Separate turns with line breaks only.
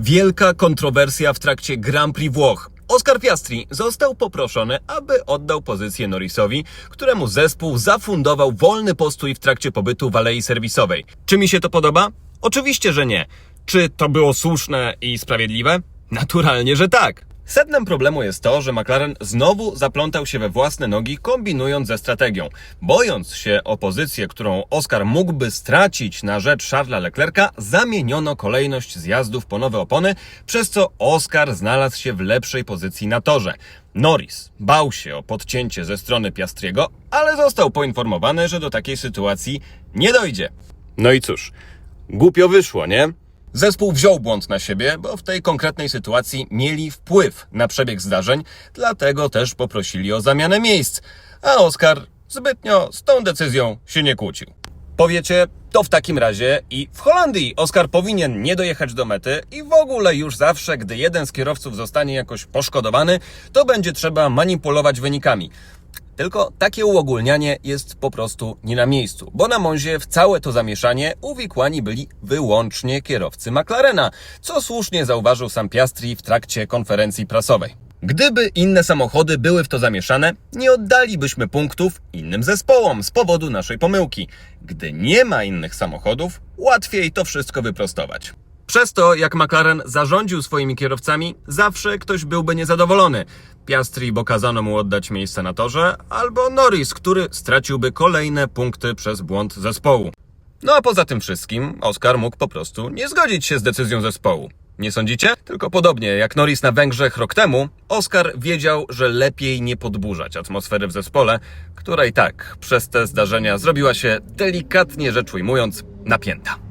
Wielka kontrowersja w trakcie Grand Prix Włoch. Oscar Piastri został poproszony, aby oddał pozycję Norrisowi, któremu zespół zafundował wolny postój w trakcie pobytu w alei serwisowej. Czy mi się to podoba? Oczywiście, że nie. Czy to było słuszne i sprawiedliwe? Naturalnie, że tak. Sednem problemu jest to, że McLaren znowu zaplątał się we własne nogi, kombinując ze strategią. Bojąc się o pozycję, którą Oscar mógłby stracić na rzecz Charlesa Leclerca, zamieniono kolejność zjazdów po nowe opony, przez co Oscar znalazł się w lepszej pozycji na torze. Norris bał się o podcięcie ze strony Piastriego, ale został poinformowany, że do takiej sytuacji nie dojdzie. No i cóż, głupio wyszło, nie? Zespół wziął błąd na siebie, bo w tej konkretnej sytuacji mieli wpływ na przebieg zdarzeń, dlatego też poprosili o zamianę miejsc, a Oscar zbytnio z tą decyzją się nie kłócił. Powiecie, to w takim razie i w Holandii Oscar powinien nie dojechać do mety i w ogóle już zawsze, gdy jeden z kierowców zostanie jakoś poszkodowany, to będzie trzeba manipulować wynikami. Tylko takie uogólnianie jest po prostu nie na miejscu, bo na Monzie w całe to zamieszanie uwikłani byli wyłącznie kierowcy McLarena, co słusznie zauważył sam Piastri w trakcie konferencji prasowej. Gdyby inne samochody były w to zamieszane, nie oddalibyśmy punktów innym zespołom z powodu naszej pomyłki. Gdy nie ma innych samochodów, łatwiej to wszystko wyprostować. Przez to, jak McLaren zarządził swoimi kierowcami, zawsze ktoś byłby niezadowolony. Piastri, bo kazano mu oddać miejsce na torze, albo Norris, który straciłby kolejne punkty przez błąd zespołu. No a poza tym wszystkim, Oscar mógł po prostu nie zgodzić się z decyzją zespołu. Nie sądzicie? Tylko podobnie jak Norris na Węgrzech rok temu, Oscar wiedział, że lepiej nie podburzać atmosfery w zespole, która i tak przez te zdarzenia zrobiła się delikatnie rzecz ujmując napięta.